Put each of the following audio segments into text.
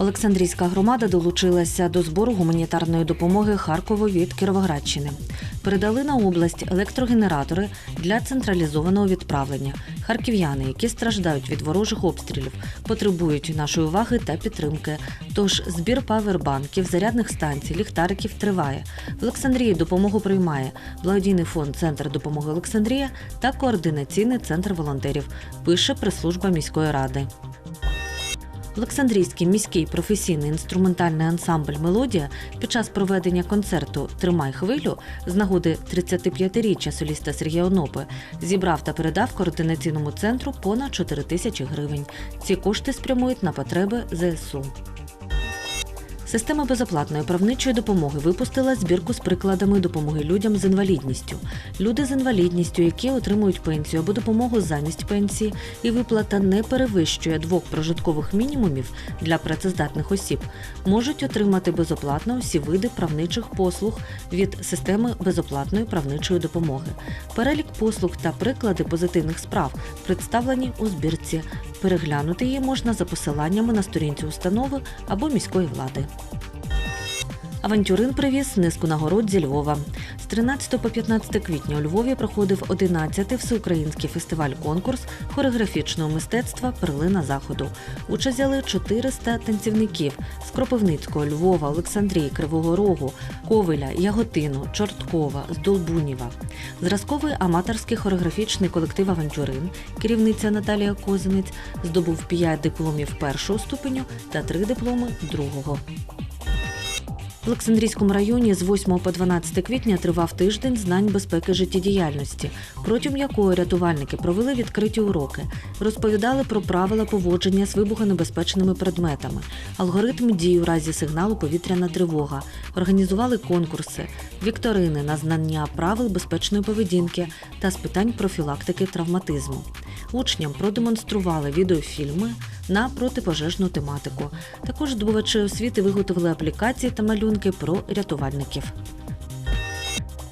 Олександрійська громада долучилася до збору гуманітарної допомоги Харкову від Кіровоградщини. Передали на область електрогенератори для централізованого відправлення. Харків'яни, які страждають від ворожих обстрілів, потребують нашої уваги та підтримки. Тож збір павербанків, зарядних станцій, ліхтариків триває. В Олександрії допомогу приймає благодійний фонд Центр допомоги Олександрія та координаційний центр волонтерів. Пише прес-служба міської ради. Олександрійський міський професійний інструментальний ансамбль Мелодія під час проведення концерту Тримай хвилю з нагоди 35-річчя соліста Сергія Онопи зібрав та передав координаційному центру понад 4 тисячі гривень. Ці кошти спрямують на потреби ЗСУ. Система безоплатної правничої допомоги випустила збірку з прикладами допомоги людям з інвалідністю. Люди з інвалідністю, які отримують пенсію або допомогу замість пенсії, і виплата не перевищує двох прожиткових мінімумів для працездатних осіб, можуть отримати безоплатно всі види правничих послуг від системи безоплатної правничої допомоги. Перелік послуг та приклади позитивних справ представлені у збірці. Переглянути її можна за посиланнями на сторінці установи або міської влади. Авантюрин привіз низку нагород зі Львова. З 13 по 15 квітня у Львові проходив 11-й всеукраїнський фестиваль-конкурс хореографічного мистецтва Перлина Заходу. Участь взяли 400 танцівників з Кропивницького, Львова, Олександрії, Кривого Рогу, Ковеля, Яготину, Чорткова, з Долбуніва. Зразковий аматорський хореографічний колектив Авантюрин, керівниця Наталія Козинець, здобув 5 дипломів першого ступеню та 3 дипломи другого. В Олександрійському районі з 8 по 12 квітня тривав тиждень знань безпеки життєдіяльності, протягом якого рятувальники провели відкриті уроки, розповідали про правила поводження з вибухонебезпечними предметами, алгоритм дій у разі сигналу повітряна тривога, організували конкурси, вікторини на знання правил безпечної поведінки та з питань профілактики травматизму. Учням продемонстрували відеофільми на протипожежну тематику. Також здобувачі освіти виготовили аплікації та малюнки про рятувальників.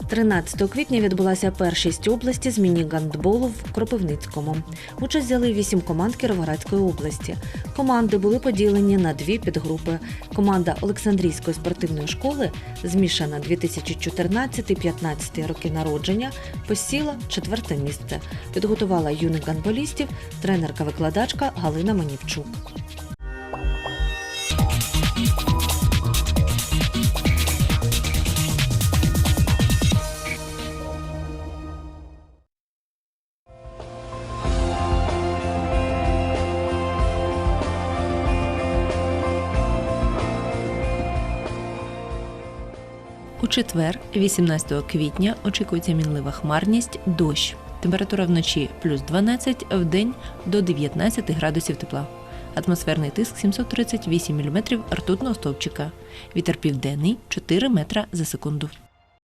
13 квітня відбулася першість області з міні-гандболу в Кропивницькому. Участь взяли вісім команд Кіровоградської області. Команди були поділені на дві підгрупи. Команда Олександрійської спортивної школи, змішана 2014-15 роки народження, посіла четверте місце. Підготувала юних гандболістів тренерка-викладачка Галина Манівчук. Четвер, 18 квітня, очікується мінлива хмарність, дощ. Температура вночі плюс 12, в день до 19 градусів тепла. Атмосферний тиск 738 мм ртутного стовпчика. Вітер південний 4 метра за секунду.